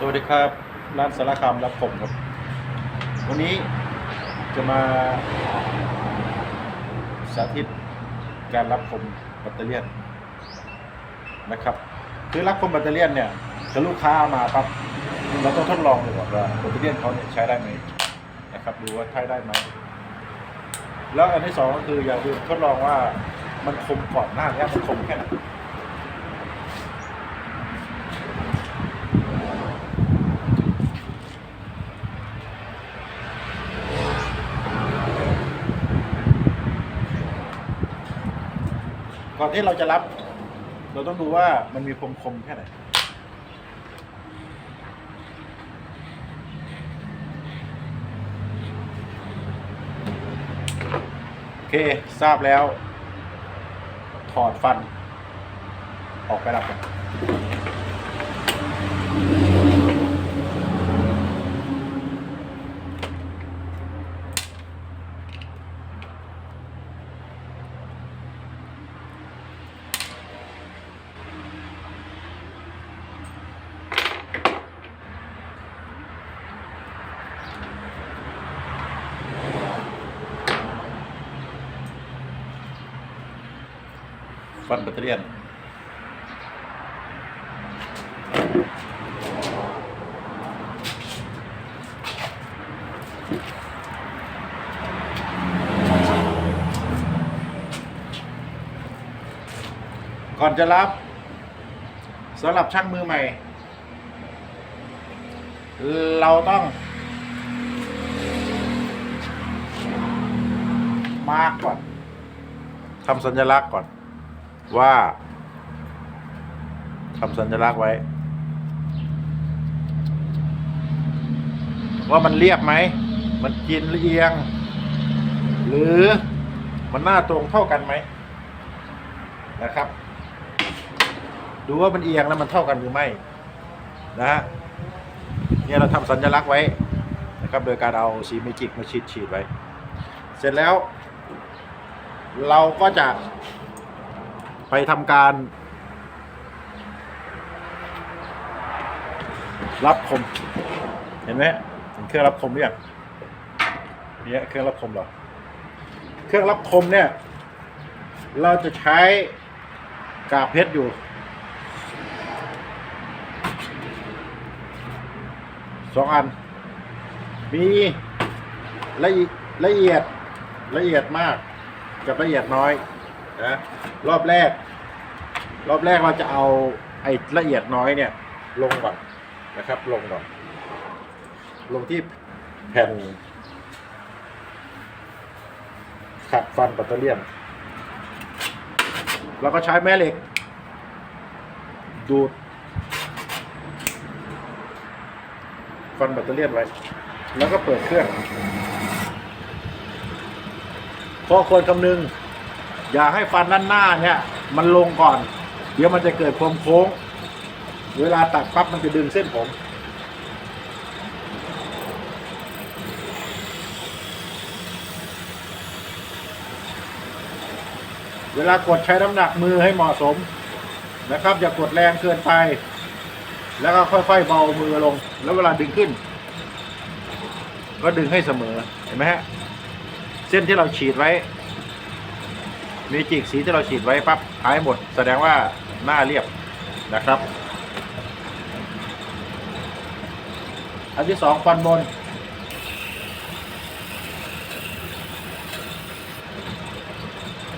สวัสดีครับร้านสารคามรับผมครับ วันนี้จะมาสาธิตการรับคมแบตเตอรี่นะครับ คือรับคมแบตเตอรี่เนี่ยถ้าลูกค้าเอามาปั๊บเราต้องทดลองดูก่อนว่าแบตเตอรี่เขาเนี่ยใช้ได้ไหมนะครับดูว่าใช้ได้ไหมแล้วอันที่สองก็คืออยากดูทดลองว่ามันคมก่อนหน้านี้มันคมแค่ไหน อนที่เราจะรับ เราต้องดูว่ามันมีคมคมแค่ไหนโอเค ทราบแล้ว ถอดฟัน ออกไปรับกัน ฟันแบตเตอรี่ก่อนจะรับสำหรับช่างมือใหม่ เราต้อง มากก่อนทำสัญลักษณ์ก่อน ว่าทำสัญลักษณ์ไว้ ว่ามันเรียบไหม มันกินหรือเอียง หรือมันหน้าตรงเท่ากันไหมนะครับ ดูว่ามันเอียงแล้วมันเท่ากันหรือไม่นะฮะเนี่ยเราทำสัญลักษณ์ไว้นะครับ โดยการเอาสีเมจิกมาฉีดฉีดไว้ เสร็จแล้ว เราก็จะ ไปทำการ รับคม เห็นไหมเห็นเครื่องรับคมหรือยังเนี่ยเครื่องรับคมเหรอเครื่องรับคมเนี่ย เราจะใช้กาเพชรอยู่สองอัน มีละละเอียดละเอียดมาก กับละเอียดน้อย นะรอบแรก รอบแรกเราจะเอาไอ้ละเอียดน้อยเนี่ย ลงก่อนนะครับ ลงก่อน ลงที่แผ่นขัดฟันแบตเตอรี่ยนเราก็ใช้แม่เหล็ก ดูด ฟันแบตเตอรี่ยนไว้ แล้วก็เปิดเครื่องข้อควรคำนึง อย่าให้ฟันด้านหน้าเนี่ยมันลงก่อน เดี๋ยวมันจะเกิดความโค้ง เวลาตัดปั๊บมันจะดึงเส้นผม เวลากดใช้น้ำหนักมือให้เหมาะสมนะครับ อย่ากดแรงเกินไป แล้วก็ค่อยๆเบามือลง แล้วเวลาดึงขึ้น ก็ดึงให้เสมอเห็นไหมฮะเส้นที่เราฉีดไว้ มีจิกสีที่เราฉีดไว้ปั๊บหายหมด แสดงว่าหน้าเรียบนะครับ อันที่สองฟันบน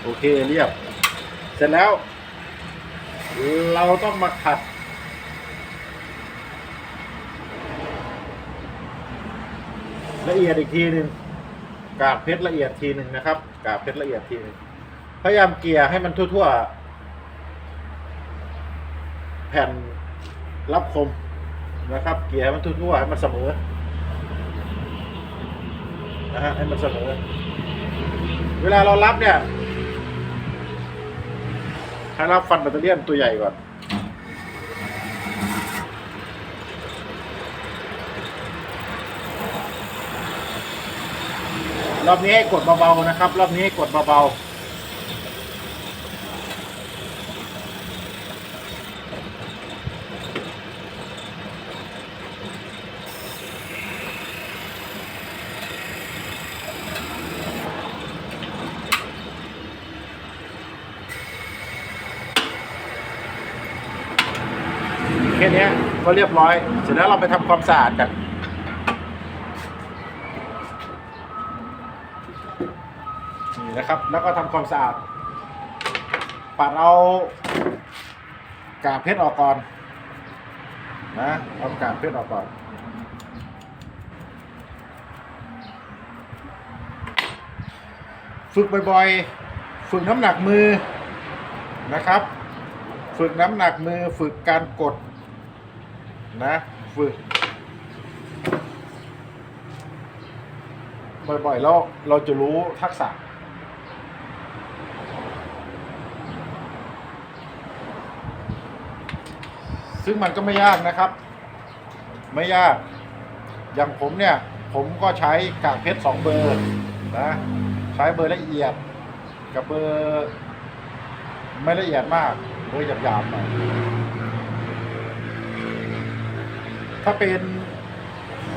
โอเคเรียบ เสร็จแล้ว เราต้องมาขัดละเอียดอีกทีหนึ่งกาบเพชรละเอียดทีหนึ่งนะครับ กาบเพชรละเอียดทีหนึ่ง ยายามเกลี่ยให้มันทั่วๆ แผ่นรับคมนะครับ เกลี่ยให้มันทั่วๆให้มันเสมอนะฮะให้มันเสมอ เวลาเรารับเนี่ยให้รับฟันแบตเตอรี่ตัวใหญ่ก่อนรอบนี้ให้กดเบาๆนะครับ รอบนี้ให้กดเบาแนี้ก็เรียบร้อย เสร็จแล้วเราไปทำความสะอาดกันนี่นะครับ แล้วก็ทำความสะอาด ปัดเอากากเพชรออกก่อนนะเอากากเพชรออกก่อนฝึกบ่อยๆ ฝึกน้ำหนักมือนะครับ ฝึกน้ำหนักมือฝึกการกด นะฝึกบ่อยๆแล้วเราจะรู้ทักษะ ซึ่งมันก็ไม่ยากนะครับ ไม่ยาก อย่างผมเนี่ย ผมก็ใช้กากเพชรสองเบอร์นะ ใช้เบอร์ละเอียดกับเบอร์ ไม่ละเอียดมาก เบอร์หยาบๆหน่อย ถ้าเป็น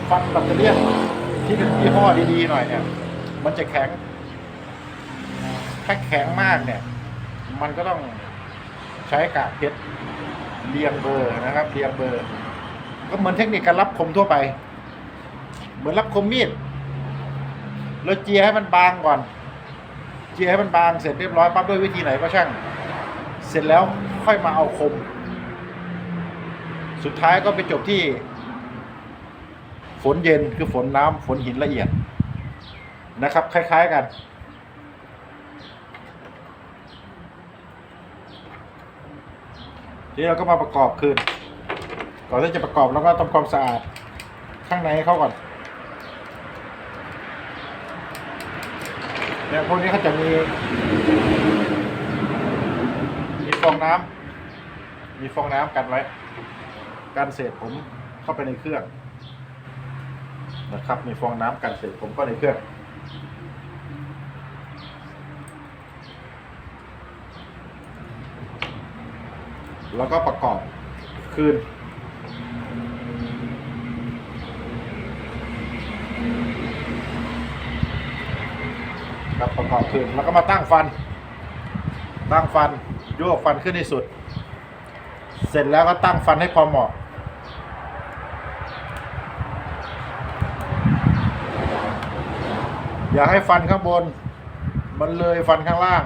ฟันแบตเตอรี่ยนที่เป็นยี่ห้อดีๆหน่อยเนี่ย มันจะแข็ง ถ้าแข็งมากเนี่ย มันก็ต้องใช้กากเพชรเรียงเบอร์นะครับเรียงเบอร์ ก็เหมือนเทคนิคการรับคมทั่วไป เหมือนรับคมมีดเราเจียให้มันบางก่อน เจียให้มันบางเสร็จเรียบร้อยปั๊บด้วยวิธีไหนก็ช่าง เสร็จแล้วค่อยมาเอาคม สุดท้ายก็ไปจบที่ ฝนเย็นคือฝนน้ำฝนหินละเอียดนะครับ คล้าย ๆกัน ทีนี้เราก็มาประกอบคืนก่อนที่จะประกอบเราก็ทำความสะอาดข้างในให้เข้าก่อนเนี่ยพวกนี้เขาจะมีมีฟองน้ำมีฟองน้ำกันไว้ กันเศษผมเข้าไปในเครื่อง นะครับ มีฟองน้ำกันเศษผมเข้าในเครื่องแล้วก็ประกอบคืน ครับประกอบคืนแล้วก็มาตั้งฟัน ตั้งฟันโยกฟันขึ้นที่สุด เสร็จแล้วก็ตั้งฟันให้พอเหมาะ อย่าให้ฟันข้างบน มันเลยฟันข้างล่าง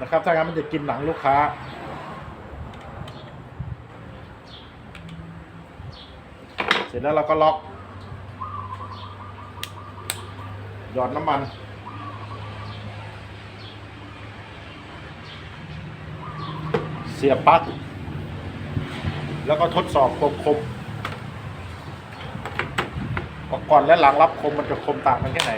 นะครับ ถ้างั้นมันจะกินหนังลูกค้า เสร็จแล้วเราก็ล็อก หยอดน้ำมันเสียบปลั๊กแล้วก็ทดสอบความคมว่า ก่อนและหลังรับคมมันจะคมต่างกันแค่ไหน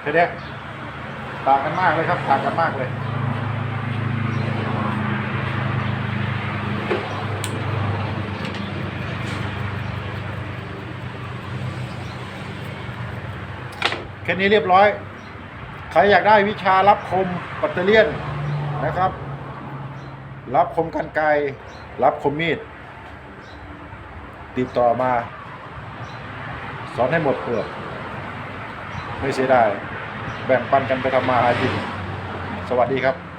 แค่เนี้ต่างกันมากเลยครับ ต่างกันมากเลยแค่นี้เรียบร้อย ใครอยากได้วิชารับคมปัตเตอร์เลียนนะครับ รับคมกันไกรรับคมมีด ติดต่อมา สอนให้หมดเปลือกไม่เสียดายแบ่งปันกันไปทำมาหากินสวัสดีครับ